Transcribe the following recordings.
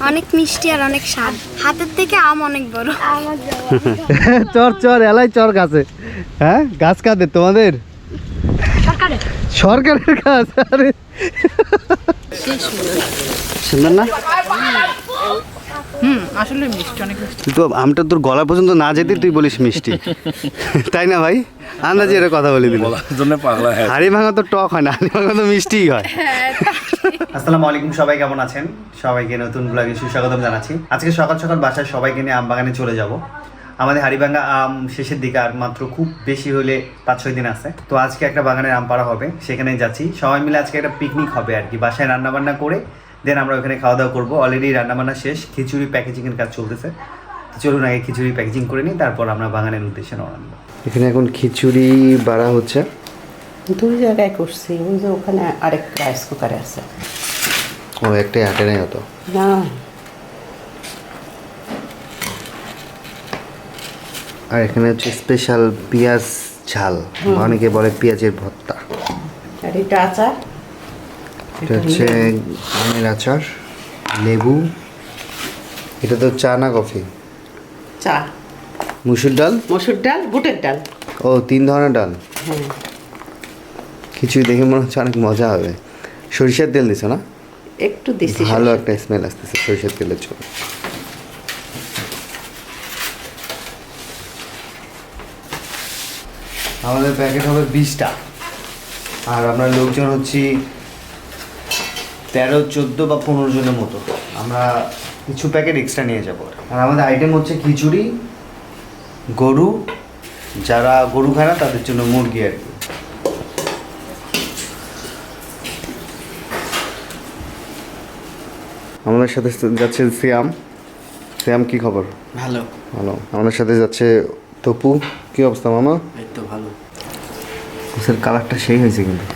অনেক মিষ্টি আর অনেক স্বাদ। হাতের থেকে আম অনেক বড়। চর চর এলাই চর গাছে। হ্যাঁ গাছ কাদের তোমাদের? সরকারের। সরকারের গাছ আরে। সুন্দর। না? হুম আসলে মিষ্টি অনেক মিষ্টি। তো আমটা তোর গলা পর্যন্ত না যেতে তুই বলিস মিষ্টি। তাই না ভাই? আন্দাজে এর কথা বলে দিল জন্য পাগলা হ্যাঁ। হাড়ি ভাঙা তো টক হয় না হাড়ি ভাঙা তো মিষ্টিই হয়। আসসালামু আলাইকুম সবাই কেমন আছেন? সবাইকে নতুন ব্লগে সুস্বাগতম জানাচ্ছি। আজকে সকাল সকাল বাসায় সবাইকে নিয়ে আম বাগানে চলে যাব। আমাদের হাড়িভাঙ্গা আম শেষের দিকে আর মাত্র খুব বেশি হলে পাঁচ ছয় দিন আছে। তো আজকে একটা বাগানের আম পাড়া হবে সেখানে যাচ্ছি। সবাই মিলে আজকে একটা পিকনিক হবে আর কি। বাসায় রান্না বান্না করে দেন আমরা ওখানে খাওয়া দাওয়া করব। অলরেডি রান্নাবান্না শেষ। খিচুড়ি প্যাকেজিংয়ের কাজ চলতেছে। চলুন আগে খিচুড়ি প্যাকেজিং করে নিই তারপর আমরা বাগানের উদ্দেশ্যে রওনা দেবো। এখানে এখন খিচুড়ি বাড়া হচ্ছে। দুই জায়গায় করছি। ওই যে ওখানে আরেক রাইস কুকারে আছে। ও একটাই হাটে নেই হতো না। আর এখানে হচ্ছে স্পেশাল পেঁয়াজ ঝাল। অনেকে বলে পেঁয়াজের ভর্তা। আর এটা আচার? এটা হচ্ছে আমের আচার লেবু এটা তো চা না কফি? চা। মুসুর ডাল? মসুর ডাল বুটের ডাল। ও তিন ধরনের ডাল? খিচুড়ি দেখে মনে হচ্ছে অনেক মজা হবে। সরিষার তেল দিছো না? একটু দিছি ভালো একটা স্মেল আসতেছে সরিষার তেলের জন্য। আমাদের প্যাকেট হবে বিশটা। আর আমরা লোকজন হচ্ছি তেরো চোদ্দ বা পনেরো জনের মতো। আমরা কিছু প্যাকেট এক্সট্রা নিয়ে যাব। আর আমাদের আইটেম হচ্ছে খিচুড়ি গরু যারা গরু খায় না তাদের জন্য মুরগি আর কি। আমাদের সাথে যাচ্ছে সিয়াম সিয়াম কি খবর? ভালো। ভালো। আমাদের সাথে যাচ্ছে তপু। কি অবস্থা মামা? এই তো ভালো। কালারটা সেই হয়েছে কিন্তু।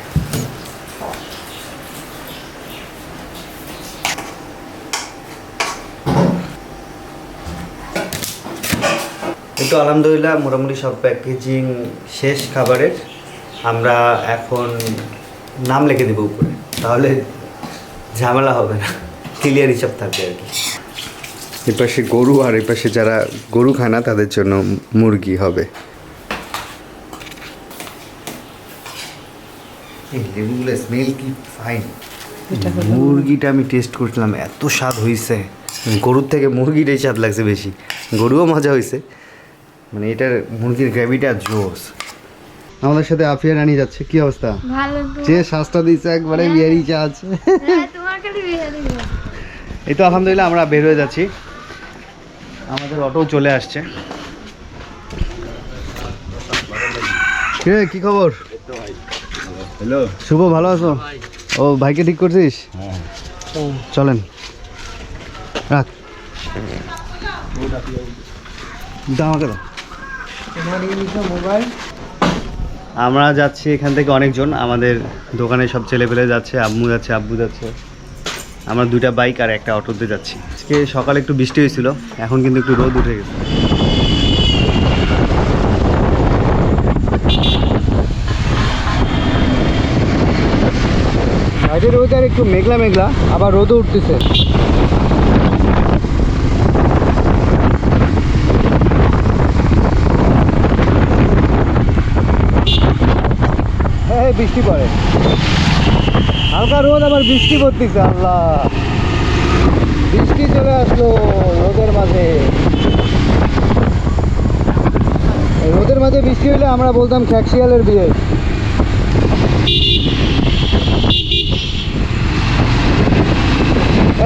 তো আলহামদুলিল্লাহ মোটামুটি সব প্যাকেজিং শেষ খাবারের। আমরা এখন নাম লিখে দেবো উপরে। তাহলে ঝামেলা হবে না। ক্লিয়ার হিসাব থাকবে আর কি। এ পাশে গরু আর এ পাশে যারা গরু খায় না তাদের জন্য মুরগি হবে। লেবুগুলো স্মেল কি ফাইন মুরগিটা আমি টেস্ট করছিলাম এত স্বাদ হয়েছে গরুর থেকে মুরগিটাই স্বাদ লাগছে বেশি। গরুও মজা হয়েছে মানে এটার মুরগির গ্রেভিটা জোস আমাদের সাথে আফিয়া রানী যাচ্ছে কি অবস্থা? ভালো। যে শ্বাসটা দিচ্ছে একবারে বিয়ারি চাচ। হ্যাঁ তোমার খালি বিরিয়ানি এই তো আলহামদুলিল্লাহ আমরা বের হয়ে যাচ্ছি। আমাদের অটো চলে আসছে। কে কি খবর? হ্যালো। শুভ ভালো আছো? ও ভাইকে ঠিক করছিস? চলেন। রাখ। দাও আমাকে দাও। আমরা যাচ্ছি এখান থেকে অনেকজন। আমাদের দোকানে সব ছেলেপেলে যাচ্ছে আম্মু যাচ্ছে আব্বু যাচ্ছে। আমরা দুইটা বাইক আর একটা অটোতে যাচ্ছি। আজকে সকালে একটু বৃষ্টি হয়েছিল এখন কিন্তু একটু রোদ উঠে গেছে। বাইরের ওয়েদার একটু মেঘলা মেঘলা আবার রোদও উঠতেছে। বৃষ্টি পড়ে। হালকা রোদ, আবার বৃষ্টি পড়তেছে, আল্লাহ। বৃষ্টি চলে আসলো রোদের মাঝে। রোদের মাঝে বৃষ্টি হলে আমরা বলতাম খ্যাকশিয়ালের বিয়ে।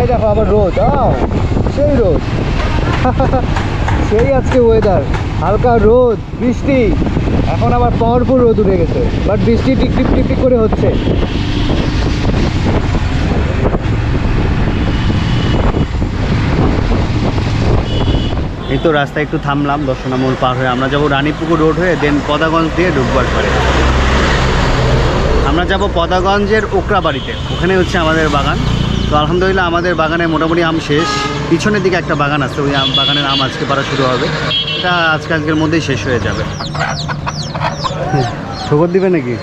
এই দেখো, আবার রোদ সেই রোদ। সেই আজকে ওয়েদার হালকা রোদ, বৃষ্টি। এখন আবার পাওয়ারফুল রোদ উঠে গেছে বাট বৃষ্টি টিক টিক টিক টিক করে হচ্ছে। এই তো রাস্তায় একটু থামলাম, দর্শনা মোড় পার হয়ে আমরা যাব রানীপুকুর রোড হয়ে দেন পদাগঞ্জ দিয়ে ঢুকবার পরে আমরা যাব পদাগঞ্জের ওকরা বাড়িতে ওখানে হচ্ছে আমাদের বাগান। তো আলহামদুলিল্লাহ আমাদের বাগানে মোটামুটি আম শেষ। পিছনের দিকে একটা বাগান আছে ওই আম বাগানের আম আজকে পাড়া শুরু হবে। এটা আজকে আজকের মধ্যেই শেষ হয়ে যাবে। খবর দিবে নাকি?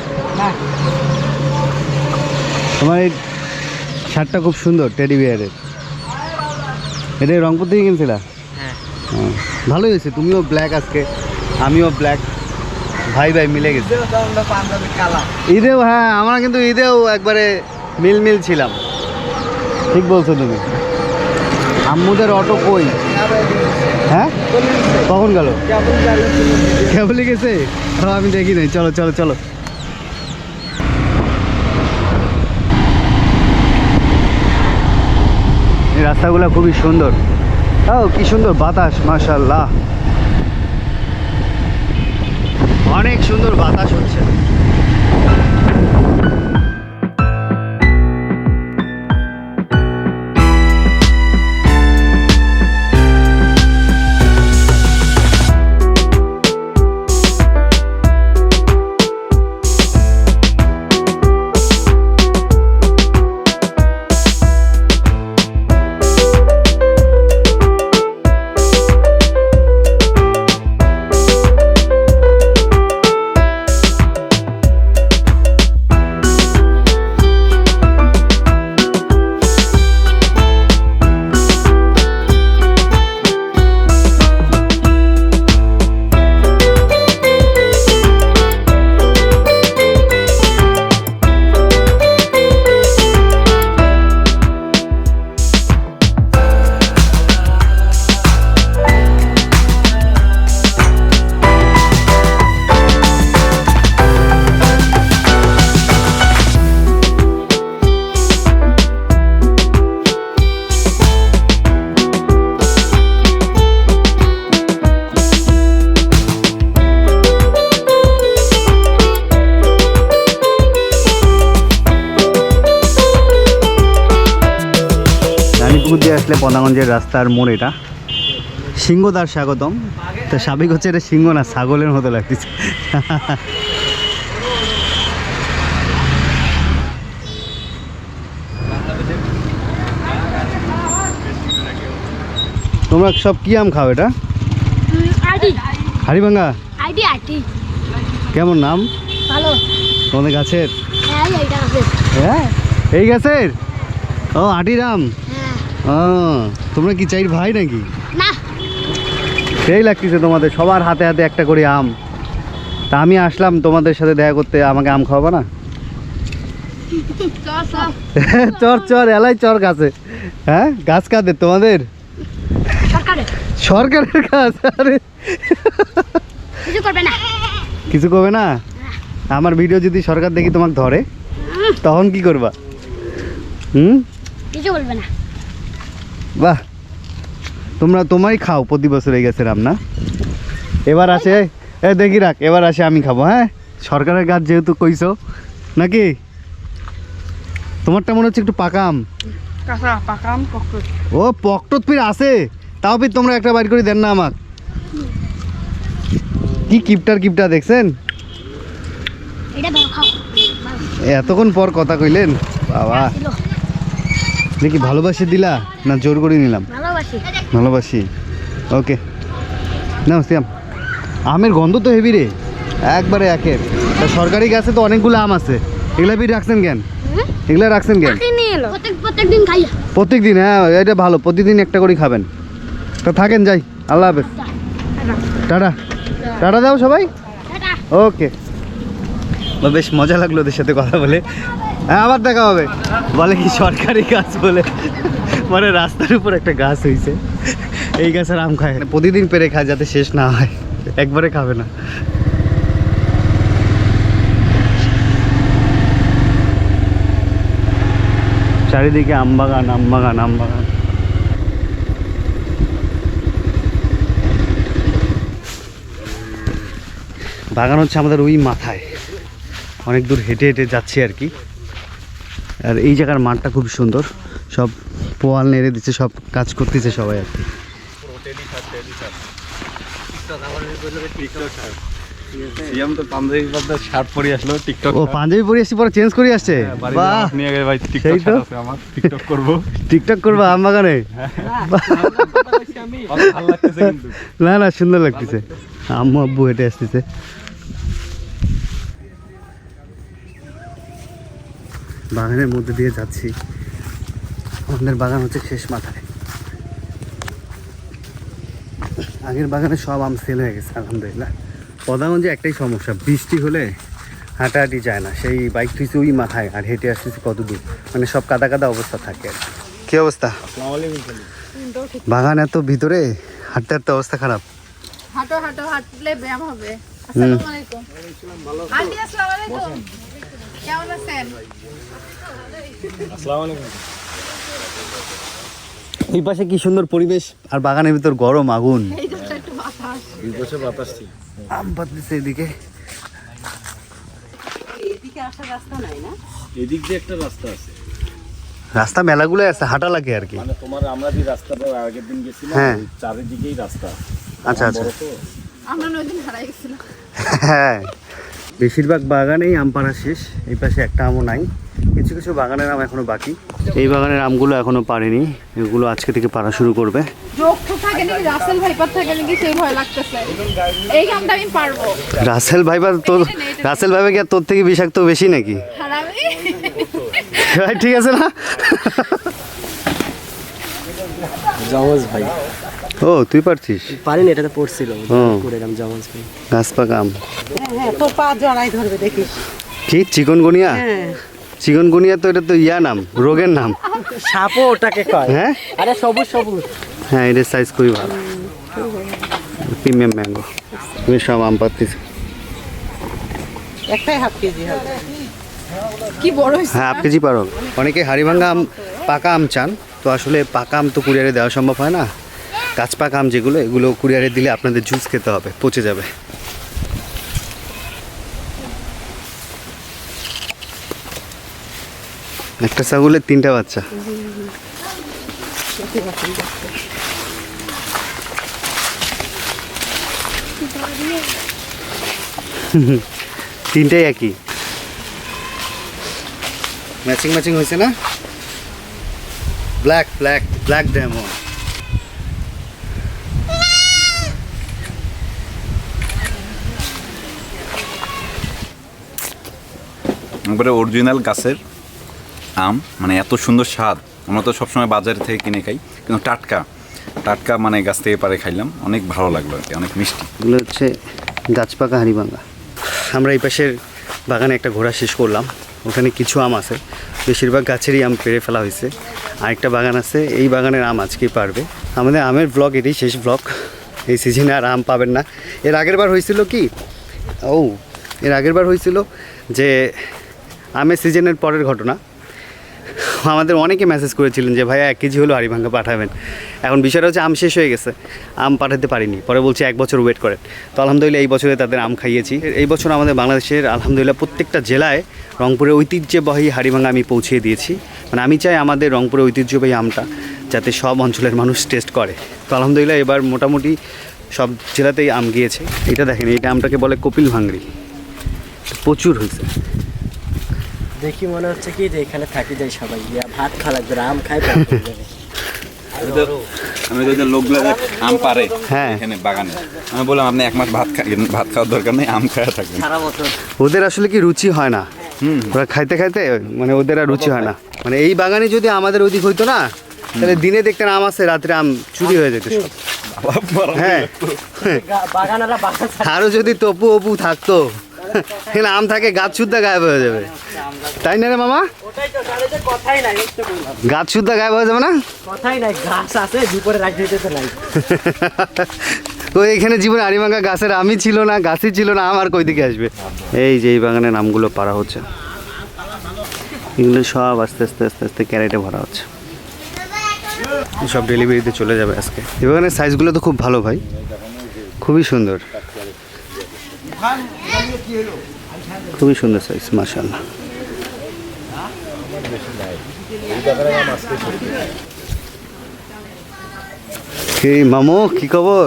তোমার এই শার্টটা খুব সুন্দর টেডি বিয়ারের। এটা রংপুর থেকে কিনছিলা? হ্যাঁ। হ্যাঁ। ভালোই হয়েছে তুমিও ব্ল্যাক আজকে আমিও ব্ল্যাক ভাই ভাই মিলে গেছে। ঈদেও হ্যাঁ আমরা কিন্তু ঈদেও একবারে মিল মিল ছিলাম। ঠিক বলছো তুমি। আম্মুদের অটো কই? হ্যাঁ? কখন গেল? কেবলই গেছে? আমি দেখি নাই। চলো চলো চলো। এই রাস্তাগুলো খুবই সুন্দর। ও, কি সুন্দর বাতাস মাশাল্লাহ অনেক সুন্দর বাতাস হচ্ছে। আসলে পদাগঞ্জের রাস্তার মোড় এটা। সিংহদার স্বাগতম। তো স্বাভাবিক হচ্ছে এটা সিংহ না ছাগলের মতো লাগতেছে। তোমরা সব কি আম খাও এটা? হাড়িভাঙ্গা? কেমন নাম? ভালো। তোমাদের গাছের? হ্যাঁ আছে হ্যাঁ এই গাছের? ও আটিরাম ও তোমরা কি চাই ভাই নাকি? না। সেই লাগতেছে তোমাদের সবার হাতে হাতে একটা করে আম। তা আমি আসলাম তোমাদের সাথে দেখা করতে আমাকে আম খাওয়াবো না? চর চর। এলাই চর গাছে। হ্যাঁ গাছ কাদের তোমাদের? সরকারের। গাছ আরে। কিছু করবে না। কিছু করবে না? আমার ভিডিও যদি সরকার দেখি তোমাকে ধরে তখন কি করবা? হুম? কিছু বলবে না। বাহ। তোমরা তোমারই খাও প্রতি বছর এই গাছের আম না? এবার আসে এ দেখি রাখ এবার আসে আমি খাব হ্যাঁ? সরকারের গাছ যেহেতু কইছো নাকি? তোমারটা মনে হচ্ছে একটু পাকাম ও পকটত ফির আছে। তাও ফির তোমরা একটা বাইর করে দেন না আমার কি কিপটার কিপটা দেখছেন? এটা ধরো খাও। এতক্ষণ পর কথা কইলেন? বাবা। দেখি ভালোবাসে দিলা না জোর করে নিলাম? ভালোবাসি। ওকে। না সিয়াম। আমের গন্ধ তো হেভি রে। একবারে একের। তা সরকারি গাছে তো অনেকগুলো আম আছে। এগুলা বি রাখছেন কেন? হুম? এগুলা রাখছেন কেন? কাকে নিয়ে এলো। প্রত্যেক প্রত্যেক দিন খাই। প্রত্যেক হ্যাঁ এটা ভালো। প্রতিদিন একটা করে খাবেন। তা থাকেন যাই। আল্লাহ হাফেজ। টাটা। টাটা দাও সবাই। ওকে। বেশ মজা লাগল ওদের সাথে কথা বলে। হ্যাঁ আবার দেখা হবে। বলে কি সরকারি গাছ বলে? মানে রাস্তার উপর একটা গাছ হয়েছে এই গাছের আম খায়। প্রতিদিন পেরে খায় যাতে শেষ না হয়। একবারে খাবে না। চারিদিকে আম বাগান আম বাগান আম বাগান। বাগান হচ্ছে আমাদের ওই মাথায়। অনেক দূর হেঁটে হেঁটে যাচ্ছি আর কি। আর এই জায়গার মাঠটা খুব সুন্দর। সব পোয়াল নেড়ে দিচ্ছে সব কাজ করতেছে সবাই আর কি। সিএম তো পাঞ্জাবি শার্ট পরে আসলো টিকটক ও পাঞ্জাবি পরে আসছি পরে চেঞ্জ করে আসছে? বাহ! নিয়ে গেলে ভাই টিকটক আছে আমার টিকটক করব। টিকটক করবা আম বাগানে? ভালো লাগতেছে কিন্তু। না না সুন্দর লাগতেছে। আম্মু আব্বু হেঁটে আসতেছে। বাগানের মধ্যে দিয়ে যাচ্ছি। আমাদের বাগান হচ্ছে শেষ মাথায়। আগের বাগানে সব আম সেল হয়ে গেছে আলহামদুলিল্লাহ। প্রধানগঞ্জে একটাই সমস্যা বৃষ্টি হলে হাঁটাহাঁটি যায় না। সেই বাইক থুইছে ওই মাথায় আর হেঁটে আসতেছি কত দূর মানে সব কাদা কাদা অবস্থা থাকে আর কি। অবস্থা? বাগান এত ভিতরে হাঁটতে হাঁটতে অবস্থা খারাপ। হাঁটো হাঁটো হাঁটলে ব্যায়াম হবে। হুম। আসসালামু আলাইকুম। আসসালামু আলাইকুম। কেমন আছেন? এই পাশে কি সুন্দর পরিবেশ আর বাগানের ভিতর গরম আগুন। দুই পাশে বাতাস আম পাততেছে এদিকে। এদিকে রাস্তা নাই না? এদিক দিয়ে একটা রাস্তা আছে। রাস্তা মেলাগুলো আছে হাঁটা লাগে আর কি। মানে তোমার আমরা যে রাস্তাটা আগের দিন গেছিলাম হ্যাঁ। চারিদিকেই রাস্তা। আচ্ছা আচ্ছা। আমরা নদী হারাই গেছিলাম। হ্যাঁ। বেশিরভাগ বাগানেই আম পাড়া শেষ এই পাশে একটা আমও নাই। কিছু কিছু বাগানের আম এখনও বাকি। এই বাগানের আমগুলো এখনও পারেনি এগুলো আজকে থেকে পাড়া শুরু করবে। যোগ তো থাকে নাকি? রাসেল ভাইপার থাকে নাকি? সেই ভয় লাগতেছে। এই কামটা আমি পারব। রাসেল ভাইবা তোর রাসেল ভাইবা কি আর তোর থেকে বিষাক্ত বেশি নাকি? হারামি ঠিক আছে না? জমজ ভাই। ও তুই পারছিস? পারি না এটাতে পড়ছিল। ও। করে এরকম জমজ ভাই। গাছ পাকা আম হ্যাঁ হ্যাঁ তোর পা জড়াই ধরবে দেখিস কি চিকনগুনিয়া? হ্যাঁ। চিকনগুনিয়া তো এটা তো ইয়া নাম রোগের নাম। সাপও ওটাকে কয়। হ্যাঁ? আরে সবুজ সবুজ। হ্যাঁ এটার সাইজ খুবই ভালো। প্রিমিয়াম ম্যাঙ্গো তুমি সব আম পাচ্ছিস। একটাই হাফ কেজি হবে। কি বড় হ্যাঁ হাফ কেজি পারো। অনেকে হাড়িভাঙ্গা আম পাকা আম চান তো আসলে পাকা আম তো কুরিয়ারে দেওয়া সম্ভব হয় না। কাঁচ পাকা আম যেগুলো, এগুলো কুরিয়ারে দিলে আপনাদের জুস খেতে হবে, পচে যাবে। একটা ছাগলের তিনটা বাচ্চা। তিনটাই একই। ম্যাচিং ম্যাচিং হয়েছে না? ব্ল্যাক ব্ল্যাক ব্ল্যাক ডায়মন্ড একবারে অরিজিনাল গাছের আম মানে এত সুন্দর স্বাদ। আমরা তো সবসময় বাজার থেকে কিনে খাই, কিন্তু টাটকা টাটকা মানে গাছ থেকে পারে খাইলাম, অনেক ভালো লাগল আর কি, অনেক মিষ্টি। এগুলো হচ্ছে গাছপাকা হাঁড়িভাঙ্গা আমরা এই পাশের বাগানে একটা ঘোরা শেষ করলাম, ওখানে কিছু আম আছে, বেশিরভাগ গাছেরই আম পেরে ফেলা হয়েছে। আরেকটা বাগান আছে, এই বাগানের আম আজকেই পারবে। আমাদের আমের ব্লগ এটাই শেষ ব্লগ এই সিজনে আর আম পাবেন না। এর আগের বার হয়েছিল কি? ও, এর আগের বার হয়েছিল যে আমের সিজনের পরের ঘটনা। আমাদের অনেকে মেসেজ করেছিলেন যে, ভাইয়া, এক কেজি হলো হাড়িভাঙ্গা পাঠাবেন। এখন বিষয়টা হচ্ছে আম শেষ হয়ে গেছে। আম পাঠাতে পারিনি। পরে বলছে, এক বছর ওয়েট করেন। তো আলহামদুলিল্লাহ, এই বছরে তাদের আম খাইয়েছি। এই বছর আমাদের বাংলাদেশের আলহামদুলিল্লাহ প্রত্যেকটা জেলায় রংপুরের ঐতিহ্যবাহী হাড়িভাঙ্গা আমি পৌঁছিয়ে দিয়েছি। মানে আমি চাই আমাদের রংপুরের ঐতিহ্যবাহী আমটা যাতে সব অঞ্চলের মানুষ টেস্ট করে। তো আলহামদুলিল্লাহ, এবার মোটামুটি সব জেলাতেই আম গিয়েছে। এটা দেখেন এইটা আমটাকে বলে কপিল ভাঙড়ি। প্রচুর হয়েছে। দেখি মনে হচ্ছে কি যে এখানে থাকি যাই সবাই ইয়া ভাত খাওয়া লাগবে আম খাই আমি তো লোকগুলো আম পারে হ্যাঁ। এখানে বাগানে আমি বললাম আপনি এক মাস ভাত খাই ভাত খাওয়ার দরকার নেই আম খাওয়া থাকবেন ওদের আসলে কি রুচি হয় না? ওরা খাইতে খাইতে মানে ওদের আর রুচি হয় না। মানে এই বাগানে যদি আমাদের ওদিক হইতো না তাহলে দিনে দেখতেন আম আছে রাত্রে আম চুরি হয়ে যেত সব। হ্যাঁ। আরও যদি তপু অপু থাকতো তাহলে আম থাকে গাছ শুদ্ধা গায়েব হয়ে যাবে। তাই না রে মামা। গাছ শুদ্ধা গায়েব হয়ে যাবে না? কথাই নাই গাছ আছে দুপুরে দিতে তো নাই। তো এখানে জীবনে আরিমাঙ্গা গাছের আমি ছিল না গাছই ছিল না আমার কই দিকে আসবে? এই যে এই বাগানের নামগুলো পারা হচ্ছে। এগুলো সব আস্তে আস্তে আস্তে আস্তে ক্যারেটে ভরা হচ্ছে। সব ডেলিভারিতে চলে যাবে আজকে। এই বাগানের সাইজগুলো তো খুব ভালো ভাই। খুবই সুন্দর। খুবই সুন্দর সাইজ মাশাল্লাহ কি মামু কি খবর?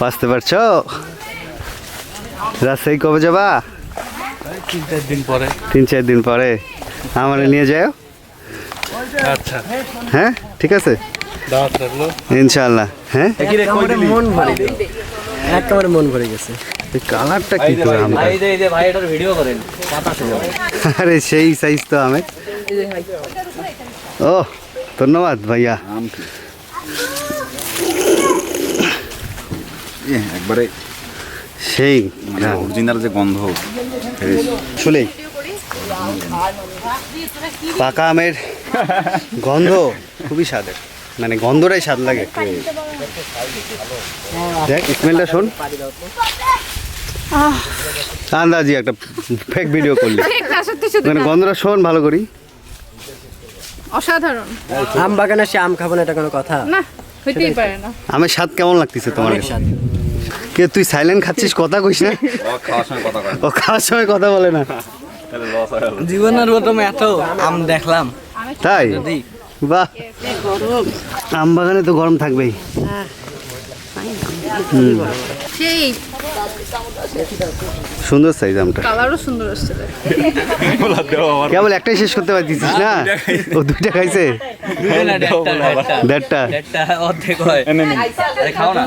বাঁচতে পারছ? রাজশাহী কবে যাবা? তিন চার দিন পরে। তিন চার দিন পরে আমার নিয়ে যাও। আচ্ছা। হ্যাঁ ঠিক আছে। ইনশাল্লাহ হ্যাঁ। মন ভরে একেবারে মন ভরে গেছে। এই কালারটা কি করে আমরা ভাই এটার ভিডিও করেন। বাতাসে যাবে আরে সেই সাইজ তো আমের। ও ধন্যবাদ ভাইয়া। আম একবারে সেই মানে হ্যাঁ, অরিজিনাল যে গন্ধ। আসলে পাকা আমের গন্ধ খুবই স্বাদের। মানে গন্ধটাই স্বাদ লাগে। দেখ স্মেলটা শোন। আন্দাজি একটা ফেক ভিডিও করলি। ঠিক না সত্যি সত্যি মানে। গন্ধটা শোন ভালো করি। অসাধারণ। আম বাগানে সে আম খাব না এটা কোনো কথা? না হইতেই পারে না। আমের স্বাদ কেমন লাগতেছে তোমার? স্বাদ। কে তুই সাইলেন্ট খাচ্ছিস কথা কইস না? ও খাওয়ার সময় কথা কয় ও খাওয়ার সময় কথা বলে না। হয়ে জীবনের প্রথম এত আম দেখলাম। তাই? বাহ। আম বাগানে তো গরম থাকবেই। সেই সুন্দর সাইজ আমটা। কালারও সুন্দর আসছে কেবল একটাই শেষ করতে না? ও দুইটা খাইছে? দেড়টা। অর্ধেক হয় খাও না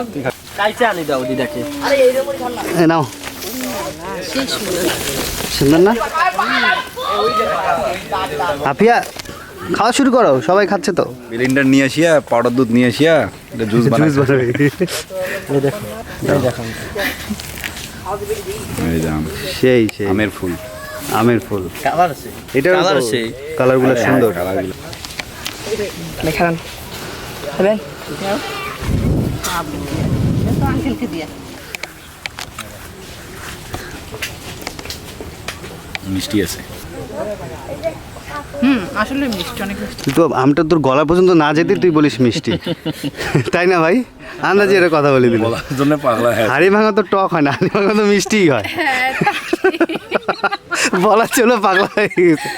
কাইচে আনি দাও দিদাকে নাও। সুন্দর না? আপিয়া খাওয়া শুরু করো সবাই খাচ্ছে তো। বিলিন্ডার নিয়ে আসিয়া পাউডার দুধ নিয়ে আসিয়া এটা জুস জুস বানাই বানাবে। এই দেখো এই দেখো। এই যে সেই সেই। আমের ফুল। আমের ফুল। কালার আছে। এটা Colour সেই। কালারগুলো সুন্দর। কালারগুলো দেখান হ্যাঁ মিষ্টি আছে। হুম আসলে মিষ্টি অনেক মিষ্টি। তো আমটা তোর গলা পর্যন্ত না যেতে তুই বলিস মিষ্টি। তাই না ভাই? আন্দাজে এটা কথা বলে দিল বলার জন্য পাগলা হ্যাঁ। হাড়ি ভাঙা তো টক হয় না হাড়ি ভাঙা তো মিষ্টিই হয়। বলা চলো পাগলা হয়ে গেছে।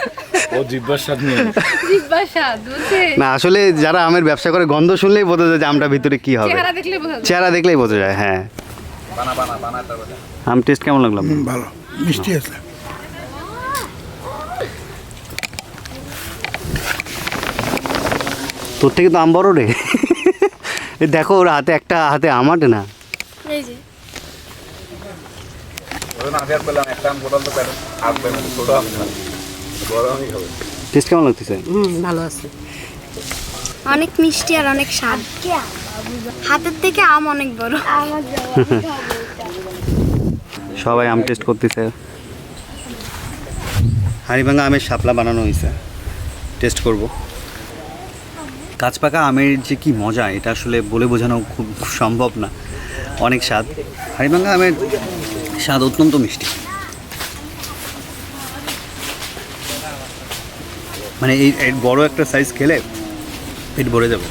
ও জিব্বার স্বাদ নিয়ে জিব্বা স্বাদ না আসলে যারা আমের ব্যবসা করে গন্ধ শুনলেই বোঝা যায় যে আমটা ভিতরে কি হবে। চেহারা দেখলে বোঝা যায়। চেহারা দেখলেই বোঝা যায় হ্যাঁ। আম টেস্ট কেমন লাগল ভালো। মিষ্টি আছে। তোর থেকে তো আম বড় রে। দেখো ওর হাতে একটা হাতে আমাটে না। এই যে। টেস্ট কেমন লাগতেছে? ভালো আছে। অনেক মিষ্টি আর অনেক স্বাদ। হাতের থেকে আম অনেক বড়। সবাই আম টেস্ট করতেছে। হাড়িভাঙা আমের শাপলা বানানো হয়েছে। টেস্ট করব। কাঁচ পাকা আমের যে কি মজা এটা আসলে বলে বোঝানো খুব সম্ভব না। অনেক স্বাদ। হাড়িভাঙা আমের স্বাদ অত্যন্ত মিষ্টি। মানে এই বড় একটা সাইজ খেলে পেট ভরে যাবে।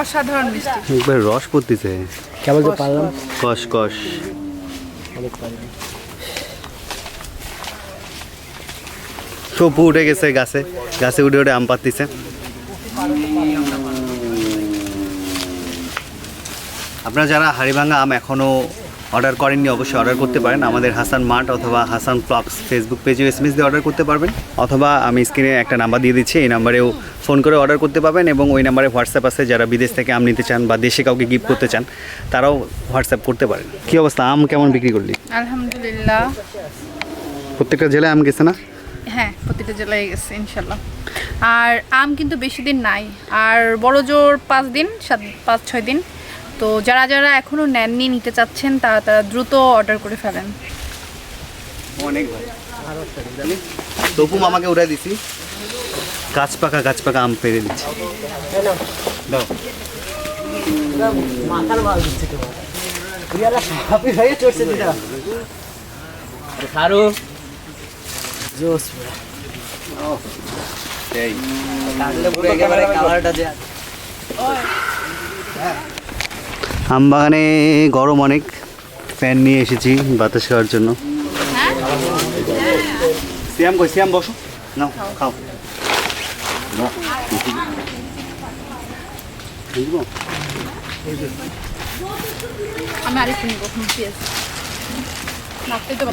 অসাধারণ মিষ্টি। একবার রস পড়তেছে। কেমন যে পারলাম। কষ কষ অনেক পারলাম। টপু উঠে গেছে গাছে। গাছে উঠে উঠে আম পাতিছে আপনারা যারা হাড়িভাঙা আম এখনও অর্ডার করেননি অবশ্যই অর্ডার করতে পারেন। আমাদের হাসান মার্ট অথবা হাসান ব্লগস ফেসবুক পেজে এসএমএস দিয়ে অর্ডার করতে পারবেন। অথবা আমি স্ক্রিনে একটা নাম্বার দিয়ে দিচ্ছি এই নাম্বারেও ফোন করে অর্ডার করতে পারবেন এবং ওই নাম্বারে হোয়াটসঅ্যাপ আছে যারা বিদেশ থেকে আম নিতে চান বা দেশে কাউকে গিফট করতে চান তারাও হোয়াটসঅ্যাপ করতে পারেন। কী অবস্থা? আম কেমন বিক্রি করলি? আলহামদুলিল্লাহ। প্রত্যেকটা জেলায় আম গেছে না? হ্যাঁ প্রতিটা জেলায় গেছে ইনশাল্লাহ। আর আম কিন্তু বেশি দিন নাই। আর বড় জোর পাঁচ দিন সাত পাঁচ ছয় দিন। তো যারা যারা এখনও নেননি নিতে চাচ্ছেন তারা তারা দ্রুত অর্ডার করে ফেলেন। অনেক ভাই তপু মামাকে উড়াই দিছি। গাছ পাকা গাছ পাকা আম পেরে দিচ্ছি। দাও। মাথার মাল দিচ্ছে জোস এই একেবারে কালারটা আম বাগানে গরম অনেক। ফ্যান নিয়ে এসেছি বাতাস খাওয়ার জন্য। শ্যাম কই শ্যাম বসো। নাও খাও। আমি আরেকটু নিব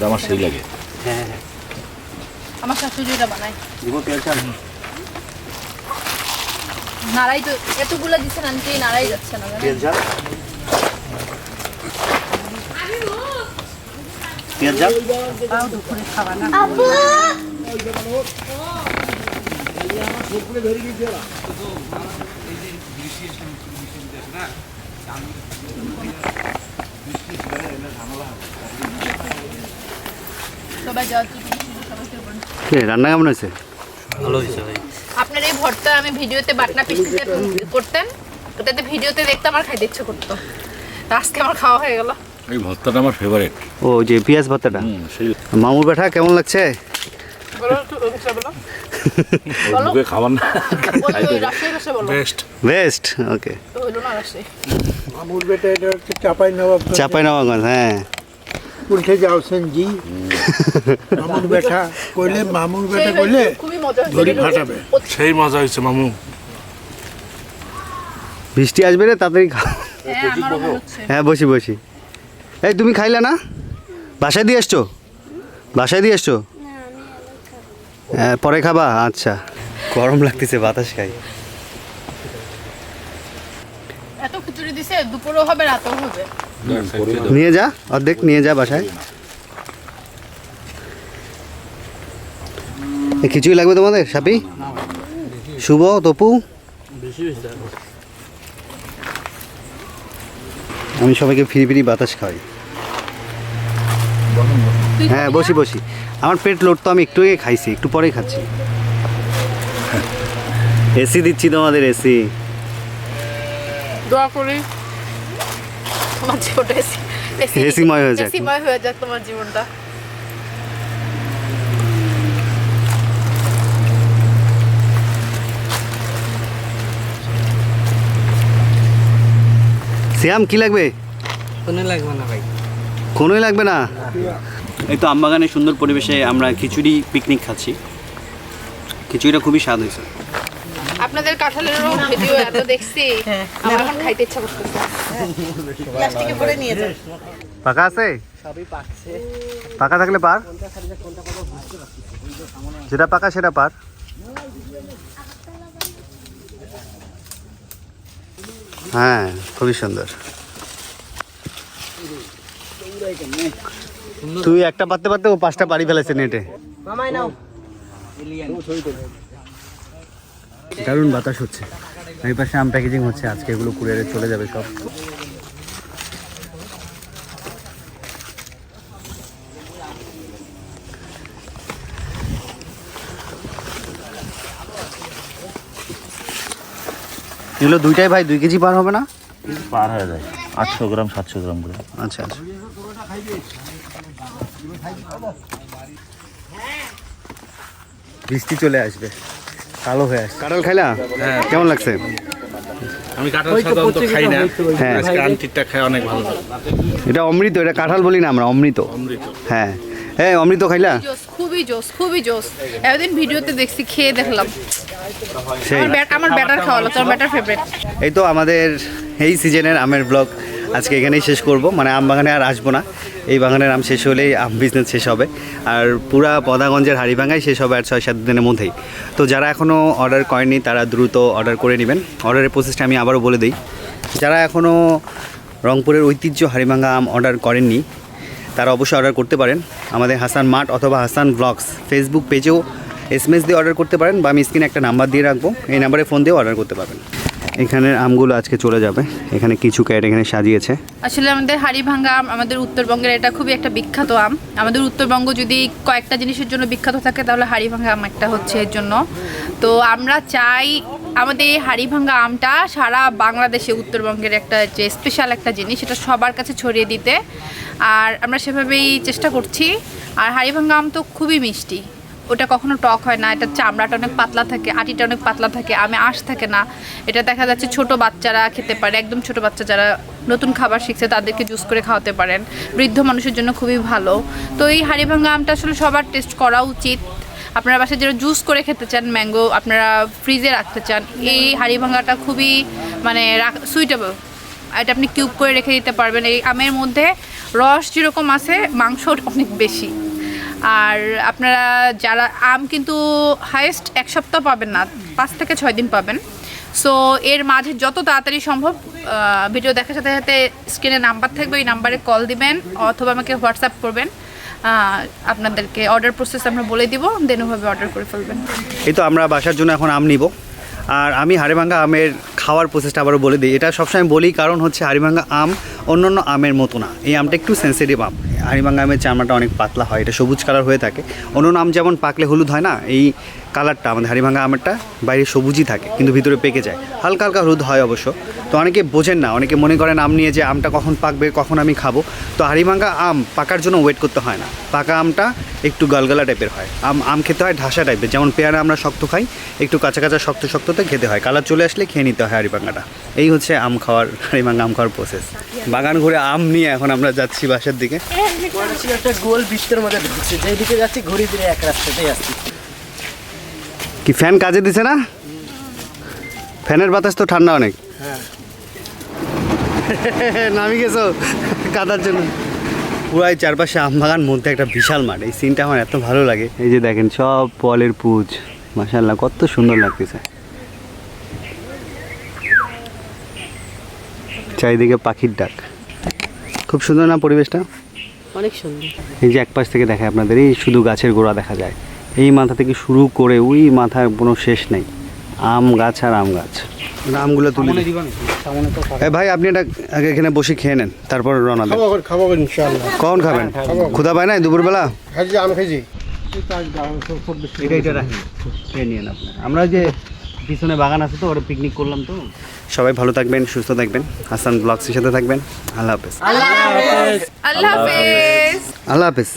আমার সেই লাগে। হ্যাঁ হ্যাঁ। আমার শাশুড়ি এটা বানায়। দিব পেঁয়াজ চাল? নাড়াই তো এতগুলো দিচ্ছেন আনতে নাড়াই যাচ্ছে না পেঁয়াজ ঝাল সবাই বলুন। কে রান্না কেমন হয়েছে? ভালো হয়েছে ভাই। আপনার এই ভর্তা আমি ভিডিওতে বাটনা পিসিতে করতেন ওটাতে ভিডিওতে দেখতাম আর খাইতে ইচ্ছে করতো। তা আজকে আমার খাওয়া হয়ে গেল। এই ভর্তাটা আমার ফেভারিট ও যে পেঁয়াজ ভর্তাটা? মামুর বেঠা কেমন লাগছে? খাবার না বেস্ট ওকে চাপাই নবাবগঞ্জ হ্যাঁ। উঠে যাওছেন জি। মামুর বেটা কইলে মামুর বেটা কইলে খুবই মজা হয়েছে ফাটাবে। সেই মজা হয়েছে মামু। বৃষ্টি আসবে রে তাড়াতাড়ি খাও হ্যাঁ হ্যাঁ বসি বসি। এই তুমি খাইলে না? বাসায় দিয়ে এসছো? বাসায় দিয়ে এসছো? হ্যাঁ পরে খাবা আচ্ছা। গরম লাগতেছে বাতাস খাই। এত খিচুড়ি দিছে দুপুরও হবে রাতেও হবে। নিয়ে যা অর্ধেক নিয়ে যা বাসায়। এ কিছুই লাগবে তোমাদের সাপি? শুভ তপু? আমি সবাইকে ফিরি ফিরি বাতাস খাওয়াই হ্যাঁ বসি বসি। আমার পেট লোড তো আমি একটু আগে খাইছি একটু পরেই খাচ্ছি। এসি দিচ্ছি তোমাদের এসি। দোয়া করি। তোমার জীবনটা এসি এসিময় হয়ে যাক। এসিময় হয়ে যাক তোমার জীবনটা শ্যাম কি লাগবে কোনো লাগবে না ভাই কোনোই লাগবে না এই তো আমবাগানের সুন্দর পরিবেশে আমরা খিচুড়ি পিকনিক খাচ্ছি। খিচুড়িটা খুবই স্বাদ হয়েছে। আপনাদের কাঁঠালেরও ভিডিও এত দেখছি আমার এখন খাইতে ইচ্ছা করতেছে। প্লাস্টিকে করে নিয়ে যান পাকা আছে? সবই পাকছে। পাকা থাকলে পার। যেটা পাকা সেটা পার। হ্যাঁ খুবই সুন্দর। তুই একটা পারতে পারতে ও পাঁচটা বাড়ি ফেলেছে নেটে। মামাই নাও। দারুণ বাতাস হচ্ছে। এই পাশে আম প্যাকেজিং হচ্ছে আজকে এগুলো কুরিয়ারে চলে যাবে সব। এগুলো দুইটাই ভাই দুই কেজি পার হবে না? পার হয়ে যায়। আটশো গ্রাম সাতশো গ্রাম করে। আচ্ছা আচ্ছা। বৃষ্টি চলে আসবে। কালো হয়ে আসবে কাঁঠাল খাইলা? কেমন লাগছে? আমি কাঁঠাল সাধারণত খাই না। হ্যাঁ। আজকে আন্টিরটা খাই অনেক ভালো এটা অমৃত এটা কাঁঠাল বলি না আমরা অমৃত। অমৃত। হ্যাঁ। হ্যাঁ অমৃত খাইলা? খুবই জোস খুবই জোস একদিন ভিডিওতে দেখছি খেয়ে দেখলাম। সেই। আমার আমার ব্যাটার খাওয়া লাগতো আমার ব্যাটার ফেভারিট এই তো আমাদের এই সিজনের আমের ব্লগ আজকে এখানেই শেষ করব। মানে আম বাগানে আর আসব না। এই বাগানের আম শেষ হলেই আম বিজনেস শেষ হবে। আর পুরা পদাগঞ্জের হাড়িভাঙাই শেষ হবে আর ছয় সাত দিনের মধ্যেই। তো যারা এখনও অর্ডার করেনি, তারা দ্রুত অর্ডার করে নেবেন। অর্ডারের প্রসেসটা আমি আবারও বলে দিই। যারা এখনও রংপুরের ঐতিহ্য হাড়িভাঙা আম অর্ডার করেননি, তারা অবশ্যই অর্ডার করতে পারেন। আমাদের হাসান মাঠ অথবা হাসান ব্লগস ফেসবুক পেজেও এসএমএস দিয়ে অর্ডার করতে পারেন বা আমি স্ক্রিনে একটা নাম্বার দিয়ে রাখব। এই নাম্বারে ফোন দিয়েও অর্ডার করতে পারবেন। এখানের আমগুলো আজকে চলে যাবে। এখানে কিছু ক্যারেট এখানে সাজিয়েছে। আসলে আমাদের হাড়িভাঙ্গা আম আমাদের উত্তরবঙ্গের এটা খুবই একটা বিখ্যাত আম। আমাদের উত্তরবঙ্গ যদি কয়েকটা জিনিসের জন্য বিখ্যাত থাকে, তাহলে হাড়িভাঙ্গা আম একটা হচ্ছে এর জন্য। তো আমরা চাই আমাদের এই হাড়িভাঙ্গা আমটা সারা বাংলাদেশে উত্তরবঙ্গের একটা যে স্পেশাল একটা জিনিস, সেটা সবার কাছে ছড়িয়ে দিতে। আর আমরা সেভাবেই চেষ্টা করছি। আর হাড়িভাঙ্গা আম তো খুবই মিষ্টি। ওটা কখনো টক হয় না, এটা চামড়াটা অনেক পাতলা থাকে, আটিটা অনেক পাতলা থাকে, আমে আঁশ থাকে না। এটা দেখা যাচ্ছে ছোট বাচ্চারা খেতে পারে, একদম ছোট বাচ্চা যারা নতুন খাবার শিখছে তাদেরকে জুস করে খাওয়াতে পারেন। বৃদ্ধ মানুষের জন্য খুবই ভালো। তো এই হাড়িভাঙ্গা আমটা আসলে সবার টেস্ট করা উচিত। আপনারা বাসায় যারা জুস করে খেতে চান ম্যাঙ্গো আপনারা ফ্রিজে রাখতে চান, এই হাড়িভাঙ্গাটা খুবই মানে সুইটেবল এটা আপনি কিউব করে রেখে দিতে পারবেন। এই আমের মধ্যে রস যেরকম আছে মাংস অনেক বেশি। আর আপনারা যারা আম কিন্তু হাইয়েস্ট এক সপ্তাহ পাবেন না, পাঁচ থেকে ছয় দিন পাবেন। সো এর মাঝে যত তাড়াতাড়ি সম্ভব ভিডিও দেখার সাথে সাথে স্ক্রিনে নাম্বার থাকবে, ওই নাম্বারে কল দিবেন, অথবা আমাকে হোয়াটসঅ্যাপ করবেন। আপনাদেরকে অর্ডার প্রসেস আমরা বলে দিব দেন ওভাবে অর্ডার করে ফেলবেন। এই তো আমরা বাসার জন্য এখন আম নিব। আর আমি হাড়িভাঙ্গা আমের খাওয়ার প্রসেসটা আবারও বলে দিই। এটা সবসময় বলি, কারণ হচ্ছে হাড়িভাঙ্গা আম অন্যান্য আমের মতো না। এই আমটা একটু সেন্সিটিভ আম। হাড়িভাঙ্গা আমের চামড়াটা অনেক পাতলা হয়, এটা সবুজ কালার হয়ে থাকে। অন্য আম যেমন পাকলে হলুদ হয় না, এই কালারটা আমাদের হাড়িভাঙ্গা আমেরটা বাইরে সবুজই থাকে, কিন্তু ভিতরে পেকে যায়। হালকা হালকা হলুদ হয় অবশ্য। তো অনেকে বোঝেন না, অনেকে মনে করেন আম নিয়ে যে আমটা কখন পাকবে, কখন আমি খাব। তো হাড়িভাঙ্গা আম পাকার জন্য ওয়েট করতে হয় না। পাকা আমটা একটু গালগালা টাইপের হয়। আম আম খেতে হয় ঢাসা টাইপের যেমন পেয়ারা আমরা শক্ত খাই, একটু কাঁচা কাঁচা, শক্ত শক্ততে খেতে হয়। কালার চলে আসলে খেয়ে নিতে হয় হাড়িভাঙ্গাটা এই হচ্ছে আম খাওয়ার হাড়িভাঙ্গা আম খাওয়ার প্রসেস বাগান ঘুরে আম নিয়ে এখন আমরা যাচ্ছি বাসার দিকে। একটা গোল বৃত্তের মধ্যে ঢুকছে। যেদিকে যাচ্ছি ঘুরে ফিরে এক রাস্তাতেই আসছি। কি ফ্যান কাজে দিছে না? ফ্যানের বাতাস তো ঠান্ডা অনেক। নামি গেছো কাদার জন্য। পুরাই চারপাশে আম বাগান মধ্যে একটা বিশাল মাঠ। এই সিনটা আমার এত ভালো লাগে। এই যে দেখেন সব পলের পুজ। মাশাল্লাহ কত সুন্দর লাগতেছে। চারিদিকে পাখির ডাক। খুব সুন্দর না পরিবেশটা? অনেক সুন্দর। এই যে এক পাশ থেকে দেখে আপনাদের এই শুধু গাছের গোড়া দেখা যায়। এই মাথা থেকে শুরু করে ওই মাথার কোনো শেষ নেই। আম গাছ আর আম গাছ। আমগুলো তুলে। এ ভাই আপনি এটা আগে এখানে বসে খেয়ে নেন তারপর রওনা দেন। খাব খাব ইনশাআল্লাহ। কখন খাবেন? ক্ষুধা পায় নাই দুপুরবেলা? আম খাইছি। এটা এটা রাখেন খেয়ে নিয়ে আপনি। আমরা যে পিছনে বাগান আছে তো ওরা পিকনিক করলাম তো। সবাই ভালো থাকবেন সুস্থ থাকবেন। হাসান ব্লগসের সাথে থাকবেন। আল্লাহ হাফেজ। আল্লাহ হাফেজ। আল্লাহ হাফেজ।